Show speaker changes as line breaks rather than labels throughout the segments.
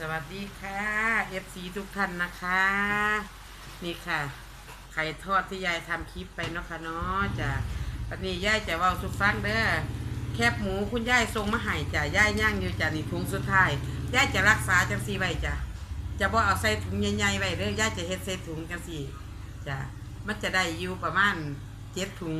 สวัสดีค่ะ FC ทุกท่านนะคะ นี่ค่ะ ไข่ทอดที่ยายทำคลิปไปเนาะค่ะเนาะจ้ะวันนี้ยายจะเว่าสุฟังเด้อแคบหมูคุณยายทรงมาให้จ้ะยายย่างอยู่จ้ะนี่ถุงสุดท้ายยายจะรักษาจังสีไว้จ้ะจะบ่เอาใส่ถุงใหญ่ๆไว้เด้อยายจะเฮ็ดใส่ถุงจังสีจ้ะมันจะได้อยู่ประมาณเจ็ดถุง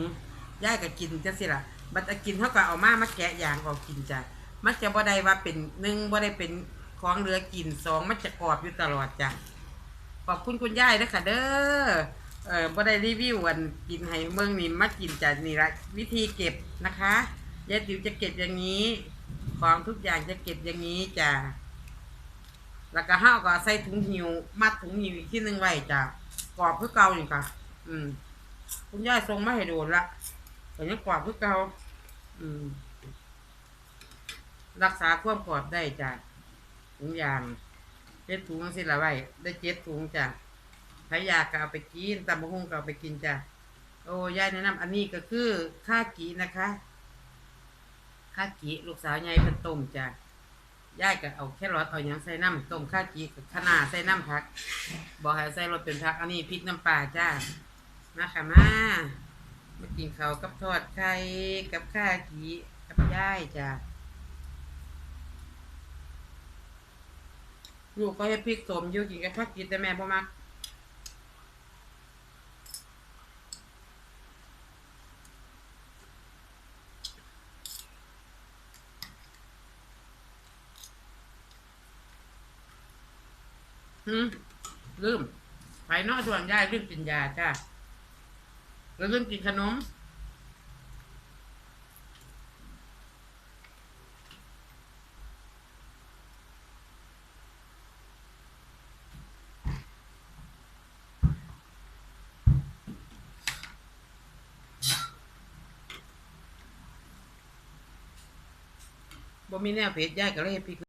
ยายก็กินจังสิล่ะบัดเอากินเท่ากับเอามามาแกะอย่างออกกินจ้ะมันจะบ่ได้ว่าเป็นหนึ่งบ่ได้เป็น ของเหลือกินสองมันจะกรอบอยู่ตลอดจ้ะขอบคุณคุณยายด้วยค่ะเด้อเออบ่ได้รีวิววันกินให้เมืองนี่มากินจากนี่ละวิธีเก็บนะคะยายติ๋วจะเก็บอย่างนี้ ของทุกอย่างจะเก็บอย่างนี้จ้ะแล้วก็ห้าวก็ใส่ถุงหิวมัดถุงหิวอีกที่หนึ่งไว้จ้ะกรอบเพื่อเก่าอยู่ค่ะ อืม คุณยายส่งไมาให้โดูละแต่ยังกรอบเพื่อเก่าอืม รักษาความกรอบได้จ้ะ ถุงยางเจ็ดถุงสิละไว้ได้เจ็ดถุงจ้ะถ้ายากก็เอาไปกินตำมะฮุ่งก็เอาไปกินจ้ะโอ้ยายแนะนำอันนี้ก็คือข้ากีนะคะข้ากีลูกสาวยายเพิ่นต้มจ้ะยายก็เอาแค่รอทเอาหยังใส่น้ำต้มข้ากีกับคะน้าใส่น้ำผักบอกให้ใส่รสเป็นผักอันนี้พริกน้ำปลาจ้ามาค่ะมามากินเขากับทอดไข่กับข้ากีกับยายจ้ะ ลูกก็ให้พริกสมอยู่กินกับข้าวกินแต่แม่บ่มักหืมลืมไปนอกส่วนยายลืมกินยาจ้าแล้วลืมกินขนม บ่มีแนวเผ็ดยายก็เลยให้พริก